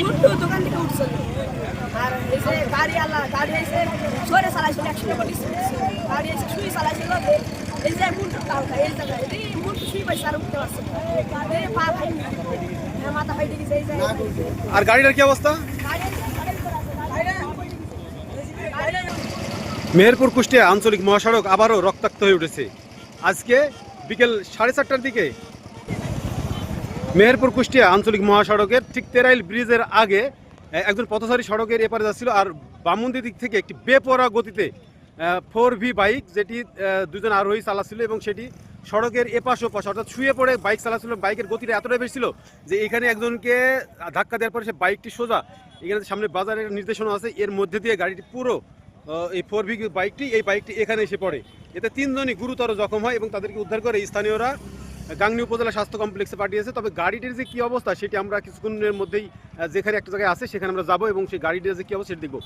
উল্টো দোকান থেকে উঠছিল আর এই যে গাড়ি আল্লাহ গাড়ি এসে সরে চালাইছিল একশো টাকা গাড়ি এসে শুয়ে চালাইছিল এই যে মুন্টু তাও এই জায়গায়। এই মুন্টু শুয়ে পাইছে আর উঠতে পারছে পা ভাই মাথা ফাইটে গেছে এই আর গাড়িটার কি অবস্থা? গাড়ির মেহেরপুর কুষ্টিয়া আঞ্চলিক মহাসড়ক আবারও রক্তাক্ত হয়ে উঠেছে। আজকে বিকেল সাড়ে চারটার দিকে মেহেরপুর কুষ্টিয়া আঞ্চলিক মহাসড়কের ঠিক তেরাইল ব্রিজের আগে একজন পথচারী সড়কের এপারে যাচ্ছিল আর বামুন্দি দিক থেকে একটি বেপরা গতিতে ফোর ভি বাইক যেটি দুজন আরোহী চালাচ্ছিল এবং সেটি সড়কের এপাশ ওপাশ, অর্থাৎ শুয়ে পড়ে বাইক চালাচ্ছিল। বাইকের গতিটা এতটাই বেশি ছিল যে এখানে একজনকে ধাক্কা দেওয়ার পরে সে বাইকটি সোজা এখানে সামনে বাজারের নির্দেশনা আছে, এর মধ্যে দিয়ে গাড়িটি পুরো এই ফোর ভি বাইকটি, এই বাইকটি এখানে এসে পড়ে। এতে তিনজনই গুরুতর জখম হয় এবং তাদেরকে উদ্ধার করে স্থানীয়রা গাংনী উপজেলা স্বাস্থ্য কমপ্লেক্সে পাঠিয়েছে। তবে গাড়িটির যে কি অবস্থা সেটি আমরা কিছুক্ষণের মধ্যেই যেখানে একটা জায়গায় আছে সেখানে আমরা যাব এবং সেই গাড়িটির যে কি অবস্থা সেটি দেখব।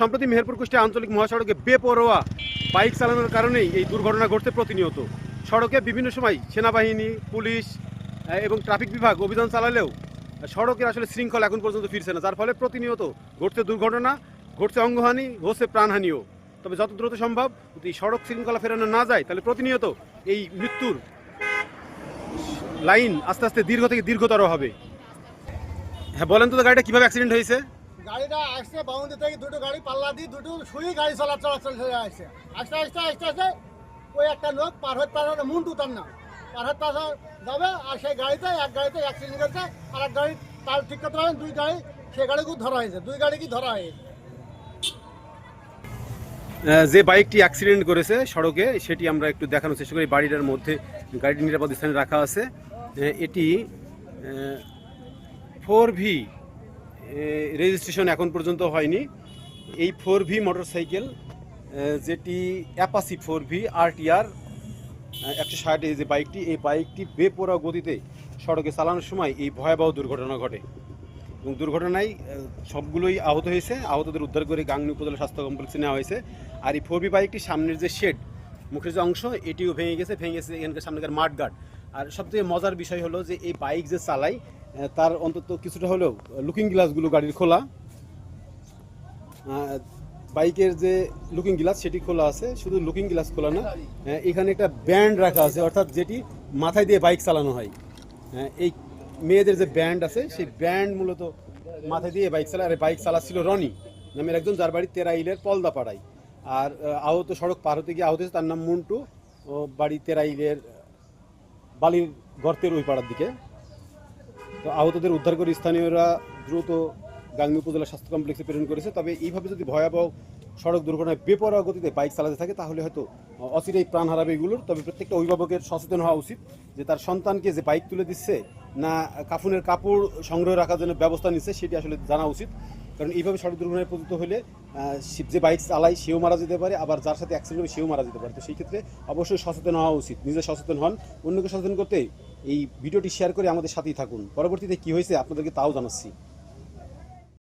সম্প্রতি মেহেরপুর কুষ্টিয়া আঞ্চলিক মহাসড়কে বেপরোয়া বাইক চালানোর কারণেই এই দুর্ঘটনা ঘটছে প্রতিনিয়ত। সড়কে বিভিন্ন সময় সেনাবাহিনী, পুলিশ এবং ট্রাফিক বিভাগ অভিযান চালালেও সড়কের আসলে শৃঙ্খলা এখন পর্যন্ত ফিরছে না, যার ফলে প্রতিনিয়ত ঘটছে দুর্ঘটনা, ঘটছে অঙ্গহানি হচ্ছে প্রাণহানিও। তবে যত দ্রুত সম্ভব যদি সড়ক শৃঙ্খলা ফেরানো না যায়, তাহলে প্রতিনিয়ত এই মৃত্যুর লাইন আস্তে আস্তে দীর্ঘ থেকে দীর্ঘতর হবে। হ্যাঁ বলেন তো গাড়িটা কীভাবে অ্যাক্সিডেন্ট হয়েছে? গাড়িটা আসছে থেকে দুটো গাড়ি পাল্লা দিয়ে দুটো শুই গাড়ি চলা চলাচল হয়ে আসছে। আস্তে আস্তে আস্তে আস্তে ওই একটা লোক পার হতে পার হতে মুন্টু তার নাম পার হতে পার যাবে আর সেই গাড়িতে এক গাড়িতে অ্যাক্সিডেন্ট করেছে আর এক গাড়ি তার ঠিক করতে পারেন দুই গাড়ি সে গাড়িকেও ধরা হয়েছে দুই গাড়ি কি ধরা হয়েছে। যে বাইকটি অ্যাক্সিডেন্ট করেছে সড়কে সেটি আমরা একটু দেখানোর চেষ্টা করি। বাড়িটার মধ্যে গাড়িটি নিরাপদ স্থানে রাখা আছে। এটি ফোর ভি রেজিস্ট্রেশন এখন পর্যন্ত হয়নি। এই ফোর ভি মোটরসাইকেল যেটি অ্যাপাসি ফোর ভি, আরটিআর একশো ষাট যে বাইকটি, এই বাইকটি বেপরোয়া গতিতে সড়কে চালানোর সময় এই ভয়াবহ দুর্ঘটনা ঘটে। এবং দুর্ঘটনায় সবগুলোই আহত হয়েছে। আহতদের উদ্ধার করে গাংনী উপজেলা স্বাস্থ্য কমপ্লেক্সে নেওয়া হয়েছে। আর এই ফোর বি বাইকটি সামনের যে শেড, মুখের যে অংশ, এটিও ভেঙে গেছে। ভেঙে গেছে এখানকার সামনেকার মাঠগার্ড আর সবথেকে মজার বিষয় হলো যে এই বাইক যে চালাই তার অন্তত কিছুটা হলেও লুকিং গ্লাসগুলো গাড়ির খোলা। বাইকের যে লুকিং গ্লাস সেটি খোলা আছে। শুধু লুকিং গ্লাস খোলা না এখানে একটা ব্যান্ড রাখা আছে, অর্থাৎ যেটি মাথায় দিয়ে বাইক চালানো হয়। এই মেয়েদের যে ব্যান্ড আছে, সেই ব্যান্ড মূলত মাথায় দিয়ে বাইক চালায়। আর, বাইক চালাচ্ছিল রনি নামের একজন, যার বাড়ি তেরাইলের পলদা পাড়ায় আর আহত সড়ক পার হতে গিয়ে আহত হয়েছে, তার নাম মুন্টু। ও বাড়ি তেরাইলের বালির গর্তের ওই পাড়ার দিকে। তো আহতদের উদ্ধার করে স্থানীয়রা দ্রুত গাংনী উপজেলা স্বাস্থ্য কমপ্লেক্সে প্রেরণ করেছে। তবে এইভাবে যদি ভয়াবহ সড়ক দুর্ঘটনায় বেপরোয়া গতিতে বাইক চালাতে থাকে, তাহলে হয়তো অচিরেই প্রাণ হারাবে এগুলোর। তবে প্রত্যেকটা অভিভাবকের সচেতন হওয়া উচিত যে তার সন্তানকে যে বাইক তুলে দিচ্ছে, না কাফুনের কাপড় সংগ্রহ রাখার জন্য ব্যবস্থা নিচ্ছে, সেটি আসলে জানা উচিত। কারণ এইভাবে সড়ক দুর্ঘটনায় পতিত হলে যে বাইক চালায় সেও মারা যেতে পারে, আবার যার সাথে অ্যাক্সিডেন্ট হবে সেও মারা যেতে পারে। তো সেই ক্ষেত্রে অবশ্যই সচেতন হওয়া উচিত, নিজে সচেতন হন, অন্যকে সচেতন করতে এই ভিডিওটি শেয়ার করে আমাদের সাথেই থাকুন। পরবর্তীতে কি হয়েছে আপনাদেরকে তাও জানাচ্ছি।